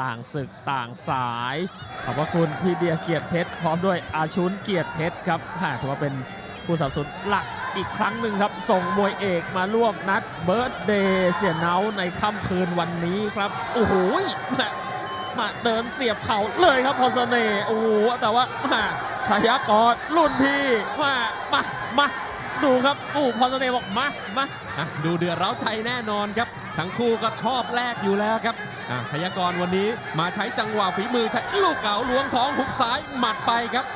ต่างศึกต่างสาย ขอบพระคุณพี่เดียเกียรติเพชรพร้อมด้วยอาชุนเกียรติเพชรครับถือว่าเป็นผู้สับสนหลักอีกครั้งหนึ่งครับ ส่งมวยเอกมาร่วมนัดเบิร์ดเดย์เสียเนาในค่ำคืนวันนี้ครับ โอ้โหแหม่มาเดินเสียบเข่าเลยครับพรเสน่ห์โอ้โหแต่ว่าม่ชายากรรุ่นพี่มามามาดูครับโอ้โหพรเสน่ห์บอกมามาดูเดือดร้าใจแน่นอนครับ ทั้งคู่ก็ชอบแลกอยู่แล้วครับ ชัยกรวันนี้มาใช้จังหวะฝีมือใช้ลูกเก๋าล้วงท้องหุกซ้ายหมัดไปครับ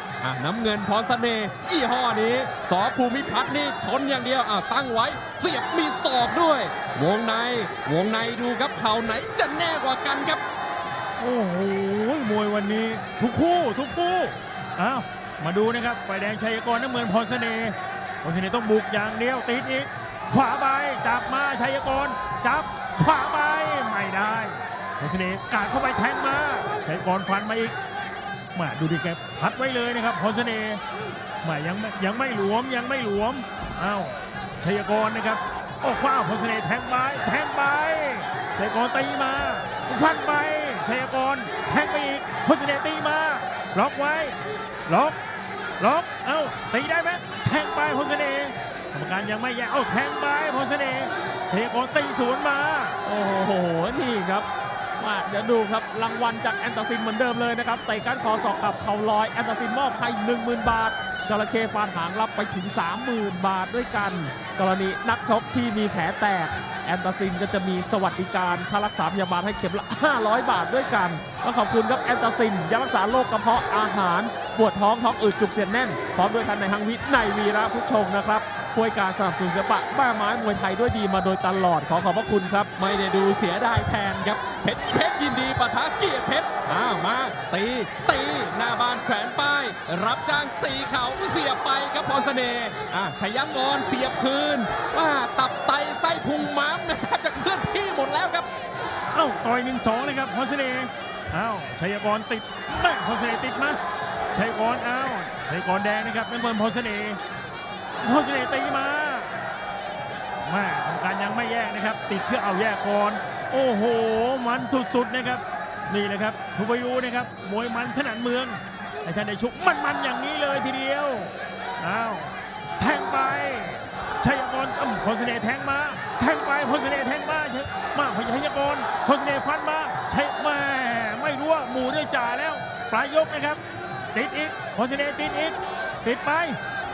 น้ำเงินพรเสน่ห์ยี่ห้อนี้สอภูมิพัฒน์นี่ชนอย่างเดียวตั้งไว้เสียบมีศอกด้วย วงในวงในดูครับเข่าไหนจะแน่กว่ากันครับ โอ้โหมวยวันนี้ทุกคู่ทุกคู่อ้าวมาดูนะครับไฟแดงชัยกรน้ำเงินพรเสน่ห์พรเสน่ห์ต้องบุกอย่างเดียวติดอีก ขวาไปจับมาชัยกรจับขวาไปไม่ได้ พรเสน่ห์กาดเข้าไปแทงมาชัยกรฟันมาอีกมาดูดิแกพัดไว้เลยนะครับพรเสน่ห์มายังไม่ยังไม่หลวมยังไม่หลวมอ้าวชัยกรนะครับโอ้ขว้าพรเสน่ห์แทงไปแทงไปชัยกรตีมาฟันไปชัยกรแทงไปอีกพรเสน่ห์ตีมาล็อกไว้ล็อกล็อกเอ้าตีได้ไหมแทงไปพลเสน่ห์กรรมการยังไม่แยกเอ้าแทงไปพลเสน่ห์ชัยกรตีสวนมา โอ้โหนี่ครับ มาเดี๋ยวดูครับรางวัลจากแอนตาซินเหมือนเดิมเลยนะครับเตะก้านคอศอกกับเข่าลอยแอนตาซินมอบให้10,000 บาทจระเข้ฟาดหางรับไปถึง 30,000 บาทด้วยกัน กรณีนักชกที่มีแผลแตก แอนตาซินก็จะมีสวัสดิการค่ารักษาพยาบาลให้เข็มละ 500 บาทด้วยกันก็ขอบคุณครับแอนตาซินยารักษาโรคกระเพาะอาหาร ปวดท้องท้องอืดจุกเสียดแน่นพร้อมด้วยท่านในฮังวิทย์ในวีระผู้ชงนะครับ ช่วยการสนับสนุนศิลปะบ้าไม้มวยไทยด้วยดีมาโดยตลอดขอขอบพระคุณครับ ไม่ได้ดูเสียดายแทนครับเพชรเพชรยินดีปะทะเกียรติเพชรอ้าวมา ตี ตีหน้าบานแขวนป้าย รับจ้างตีเขาเสียบไปครับพรเสน่ห์อะชยกรเสียบคืนว่าตับไตไส้พุงม้ามนะแทบจะเคลื่อนที่หมดแล้วครับเอ้าต่อยหนึ่งสองนะครับพลเสน่ห์เอ้าชัยกรติดแม่พลเสน่ห์ติดมาชัยกรเอ้าชัยกรแดงนะครับน้ำเงินพลเสน่ห์ โพลเนตีมาแม่ทำการยังไม่แยกนะครับ ติดเชือกเอาแยกก่อน โอ้โห มันสุดๆนะครับ นี่แหละครับทุบยูนะครับมวยมันสนั่นเมืองให้ท่านได้ชุกมันๆอย่างนี้เลยทีเดียวอ้าวแทงไปชัยกรอ้ำพลเสน่ห์แทงมาแทงไปพลเสน่ห์แทงมาใชัยมาพชัยกรพลเสน่ห์ฟันมาใชัยแม่ไม่รู้ว่าหมู่ด้จ่าแล้วปลายยกนะครับ ติดอีกพลเสน่ห์ติดอีกติดไป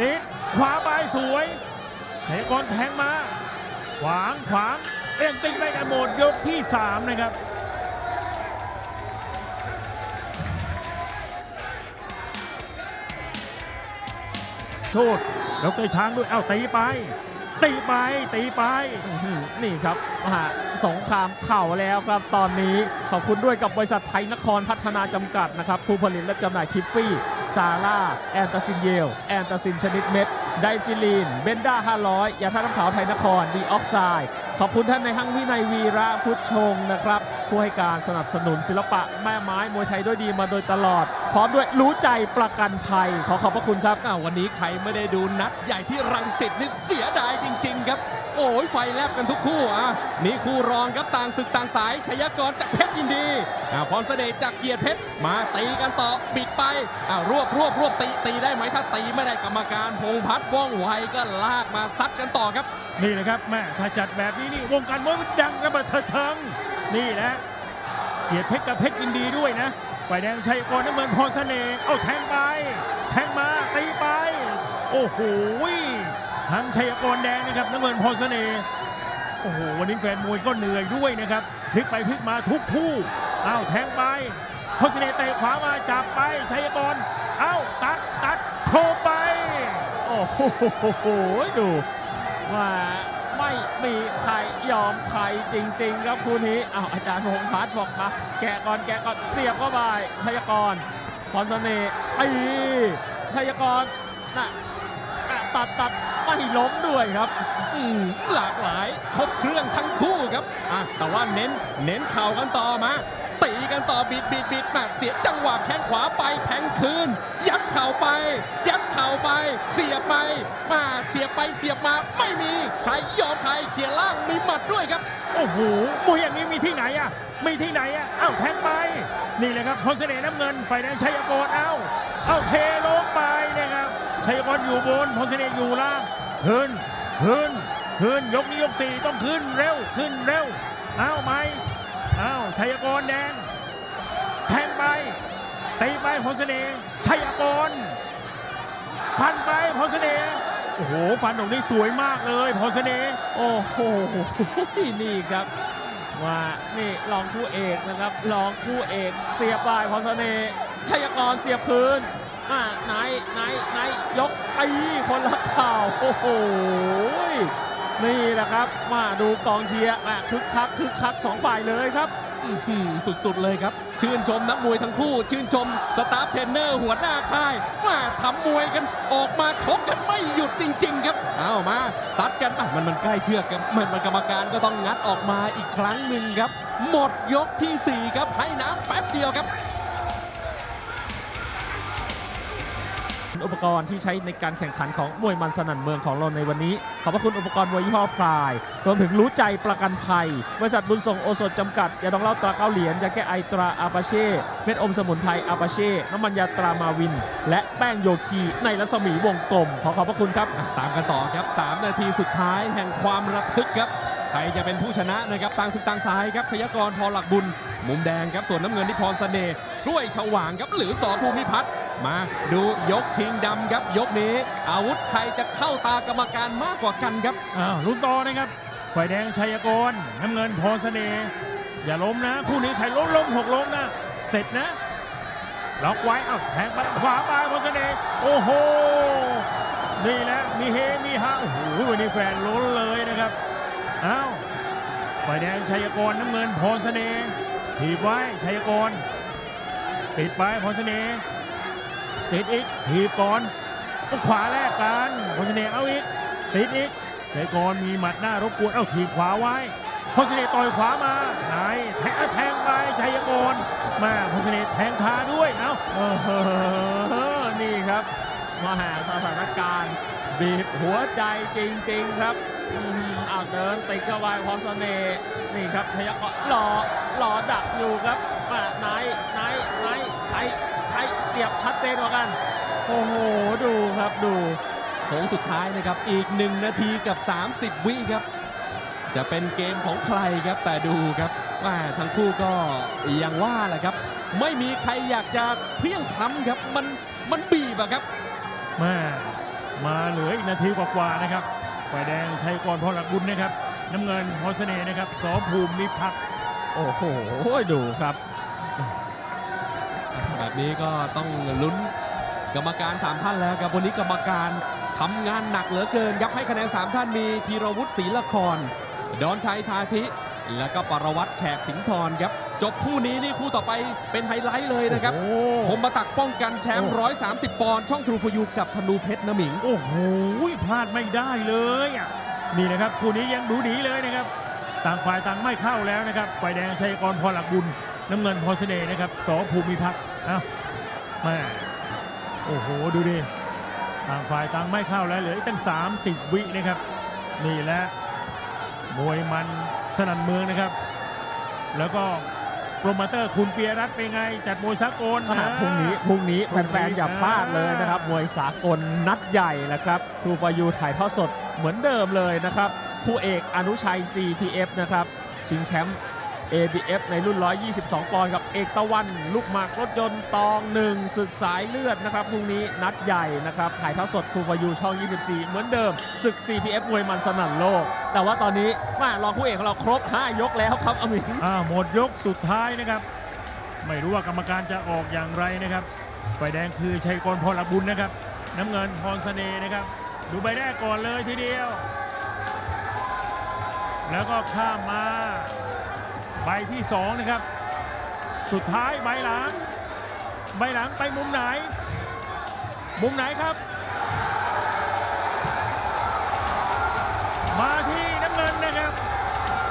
ติดขวาไปสวยชัยกรแทงมา ขวางขวางเอ็งติงไปกันหมดยกที่ 3 นะครับโทษดรช้างด้วย เอ้าตีไป ตีไปตีไป นี่ครับมหาสงครามเข่าแล้วครับตอนนี้ขอบคุณด้วยกับบริษัทไทยนครพัฒนาจำกัดนะครับ ผู้ผลิตและจำหน่ายทิฟฟี่ ซาร่า แอนตาซินเยล แอนตาซินชนิดเม็ด ไดฟิลีน เบนด้า 500 ยาท่าตุน้ำขาวไทยนคร ดีออกไซด์ ขอบคุณท่านในห้างวินัยวีระพุทธชงนะครับ ผู้ให้การสนับสนุนศิลปะแม่ไม้มวยไทยด้วยดีมาโดยตลอด พร้อมด้วยรู้ใจประกันภัย ขอขอบพระคุณครับววันนี้ใครไม่ได้ดูนัดใหญ่ที่รังสิตนี่เสียด อ้ยไฟแลบกันทุกคู่อะนี่คู่รองครับต่างศึกต่างสายชยกรจากเพชรยินดีอ่าพรเสด็จจากเกียรติเพชรมาตีกันต่อบิดไปอ่ารวบรวบรวบตีตีได้ไหมถ้าตีไม่ได้กรรมการพงพัฒน์ว่องไวก็ลากมาซัดกันต่อครับ นี่นะครับแม่ถ้าจัดแบบนี้นี่วงการมวยมันดังระเบิดเถิดเทิงนี่แหละเกียรติเพชรกับเพชรยินดีด้วยนะฝ่ายแดงชัยกรน้ำเงินพรเสน่ห์เอาแทงไป แทงมาตีไป โอ้โห ทั้งชัยกรแดงนะครับน้ำเงินพรเสน่ห์โอ้โหวันนี้แฟนมวยก็เหนื่อยด้วยนะครับพลิกไปพลิกมาทุกคู่อ้าวแทงไปพรเสน่ห์เตะขวามาจับไปชัยกรเอ้าตัดตัดโคไป โอ้โหดูว่าไม่มีใครยอมใครจริง ๆ ครับคู่นี้อ้าวอาจารย์พงพัฒน์บอกมาแกะก่อนแกะก่อนเสียบเข้าไปชัยกรพรเสน่ห์ตีชัยกรน่ะ ตัดตัดไม่ล้มด้วยครับ อืมหลากหลายครบเครื่องทั้งคู่ครับอะแต่ว่าเน้นเน้นเข่ากันต่อมาตีกันต่อบิดบิดบิดแปดเสียจังหวะแข้งขวาไปแทงคืน ยัดเข่าไป ยัดเข่าไป เสียบไปมาเสียบไปเสียบมาไม่มีใครยอมใครเขียนล่างมีหมัดด้วยครับ โอ้โหมวยอย่างนี้มีที่ไหนอะมีที่ไหนอะอ้าวแทงไป นี่แหละครับพลเสน่ห์น้ำเงินฝ่ายแดงชัยกรเอ้าเอ้าเทลงไปนะครับ ชัยกรอยู่บนพลเสน่ห์อยู่ล่างขึ้นขึ้นขึ้นยกนี้ยกสี่ต้องขึ้นเร็วขึ้นเร็วเอ้าไหมเอ้าชัยกรแดงแทงไปตีไปพลเสน่ห์ชัยกรฟันไปพลเสน่ห์โอ้โหฟันตรงนี้สวยมากเลยพลเสน่ห์โอ้โหนี่ครับว่านี่รองคู่เอกนะครับรองคู่เอกเสียบไปพรเสน่ห์ชัยกรเสียบคืน อ่าไหนไหนไหนยกตีคนละข่าวโอ้โหนี่แหละครับ มาดูกองเชียร์อะคึกคักคึกคักสองฝ่ายเลยครับอื้อหือสุดๆเลยครับ ชื่นชมนักมวยทั้งคู่ ชื่นชมสตาฟเทรนเนอร์หัวหน้าค่าย มาทำมวยกันออกมาชกกันไม่หยุดจริง ๆ ครับ เอามาซัดกันอะมันมันใกล้เชือกครับมันมันกรรมการก็ต้องงัดออกมาอีกครั้งหนึ่งครับ หมดยกทีสี่4 ครับให้น้ำแป๊บเดียวครับ อุปกรณ์ที่ใช้ในการแข่งขันของมวยมันสนั่นเมืองของเราในวันนี้ ขอบพระคุณอุปกรณ์มวยยี่ห้อพรายรวมถึงรู้ใจประกันภัย บริษัทบุญส่งโอสถจำกัดยาดองเล้าตราเก้าเหรียญยาแก้ไอตราอาปาเช่เม็ดอมสมุนไพรอาปาเช่น้ำมันยาตรามาวิน และแป้งโยคีในรัศมีวงกลม ขอขอบพระคุณครับ ตามกันต่อครับ 3 นาทีสุดท้ายแห่งความระทึกครับใครจะเป็นผู้ชนะนะครับต่างศึกต่างสายครับชยกรพอหลักบุญ มุมแดงครับส่วนน้ำเงินที่พรเสน่ห์ด้วยฉวางครับหรือสอภูมิพัฒน์ มาดูยกชิงดำครับ ยกนี้ อาวุธใครจะเข้าตากรรมการมากกว่ากันครับอ้าวลุ้นต่อนะครับฝ่ายแดงชัยกรน้ำเงินพรเสน่ห์อย่าล้มนะ คู่นี้ใครล้มล้มหกล้มนะ เสร็จนะล็อกไว้เอ้าแทงไปขวาไปพรเสน่ห์โอ้โหนี่แหละมีเฮมีฮาโอ้โหวันนี้แฟนล้นเลยนะครับอ้าวฝ่ายแดงชัยกรน้ำเงินพรเสน่ห์ถีบไว้ชัยกรติดไปพรเสน่ห์ ติดอีกถีบก่อนขวาแลกกันพรเสน่ห์เอาอีกติดอีกชัยกรมีหมัดหน้ารบกวนเอาถีบขวาไว้พลเสน่ห์ต่อยขวามาไหนแทงแทงไปชัยกรมาพลเสน่ห์แทงคาด้วยเอ้านี่ครับมาหาสถานการณ์บีบหัวใจจริง ๆครับอืมเอาเดินติดเข้าไปพรเสน่ห์นี่ครับพยักก็รอรอดักอยู่ครับอะไหนไหนไหนใคร ใครเสียบชัดเจนกว่ากัน โอ้โห ดูครับดูโค้งสุดท้ายนะครับ อีก 1 นาทีกับ 30 วิครับ จะเป็นเกมของใครครับ แต่ดูครับว่าทั้งคู่ก็ยังว่าแหละครับ ไม่มีใครอยากจะเพลี้ยงพล้ำครับ มันมันบีบอะครับมามาเหลืออีกนาทีกว่าๆนะครับฝ่ายแดงชัยกรพรหลักบุญนะครับ น้ำเงินพรเสน่ห์นะครับสอภูมินิพักโอ้โห ดูครับ แบบนี้ก็ต้องลุ้นกรรมการ 3 ท่านแล้วครับวันนี้กรรมการทำงานหนักเหลือเกินครับให้คะแนน 3 ท่านมีธีรวุฒิศรีละคร ดอนชัยทาธิ แล้วก็ปรวัตรแขกสิงห์ทรครับจบคู่นี้นี่คู่ต่อไปเป็นไฮไลท์เลยนะครับโอ้ผมมาตักป้องกันแชมป์โอ้130 ปอนด์ช่องทรูฟยูกับธนูเพชรน้ำหมิง โอ้โหพลาดไม่ได้เลยอะนี่นะครับคู่นี้ยังดูดีเลยนะครับ ต่างฝ่ายต่างไม่เข้าแล้วนะครับฝ่ายแดงชัยกรพรหลักบุญ น้ำเงินพรเสน่ห์นะครับสอภูมิพักเอ้าแม่โอ้โห ดูดิต่างฝ่ายต่างไม่เข้าแล้วเหลืออีกตั้ง 30 วินะครับ นี่แหละมวยมันสนั่นเมืองนะครับ แล้วก็โปรโมเตอร์คุณเปียรัตน์เป็นไง จัดมวยสากลอ่านะ พรุ่งนี้พรุ่งนี้พรุ่งนี้แฟนๆอย่าพลาดเลยนะครับ มวยสากลนัดใหญ่นะครับทูฟายูถ่ายทอดสดเหมือนเดิมเลยนะครับ คู่เอกอนุชัย CPF นะครับ ชิงแชมป์ ABF ในรุ่น 122 ปอนด์กับเอกตะวัน ลูกหมากรถยนต์ตองหนึ่งศึกสายเลือดนะครับพรุ่งนี้นัดใหญ่นะครับถ่ายทอดสดทูฟายูช่อง 24 เหมือนเดิม ศึก CPF มวยมันสนั่นโลก แต่ว่าตอนนี้มารองคู่เอกของเราครบ 5 ยกแล้วครับอมิงอ่าหมดยกสุดท้ายนะครับ ไม่รู้ว่ากรรมการจะออกอย่างไรนะครับฝ่ายแดงคือชัยกรพรหลักบุญนะครับ น้ำเงินพรเสน่ห์นะครับ ดูใบแรกก่อนเลยทีเดียว แล้วก็ข้ามมา ใบที่สองนะครับ สุดท้ายใบหลัง ใบหลังไปมุมไหน มุมไหนครับ มา